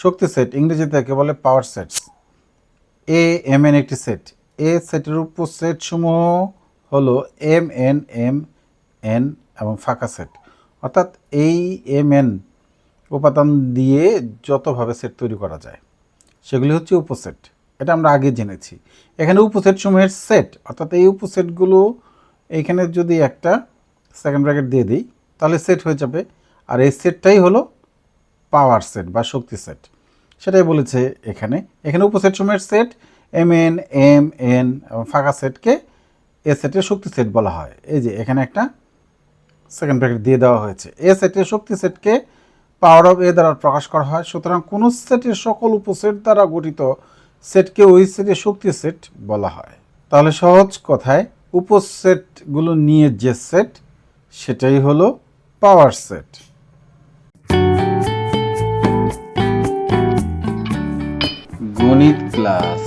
শক্তি set ইংরেজিতে একে বলে power sets A M N একটি সেট এ সেটের উপসেট সমূহ হলো এম এন এম এন এবং ফাঁকা সেট অর্থাৎ এই এম এন উপাদান দিয়ে যতভাবে সেট তৈরি করা যায়, সেগুলি হচ্ছে উপসেট এটা আমরা আগে জেনেছি। এখানে উপসেট সমূহের সেট অর্থাৎ এই উপসেটগুলো এইখানে যদি একটা সেকেন্ড ব্র্যাকেট দিয়ে দিই, তাহলে সেট হয়ে যাবে। আর এই সেটটাই হলো পাওয়ার সেট বা শক্তি সেট। সেটাই বলেছে এখানে। এখানে উপসেট সময়ের set M N M, N, এবং ফাঁকা সেটকে এ সেটের শক্তি সেট বলা হয়। এই যে, এখানে একটা সেকেন্ড ব্র্যাকেট দিয়ে দেওয়া হয়েছে। এ সেটের শক্তি সেটকে পাওয়ার অফ এ দ্বারা প্রকাশ করা হয়। সুতরাং কোন সেটের সকল উপসেট দ্বারা গঠিত সেটকে ওই সেটের শক্তি সেট বলা হয়। তাহলে সহজ কথায় উপসেটগুলো নিয়ে যে সেট, সেটাই হলো পাওয়ার সেট গণিত ক্লাস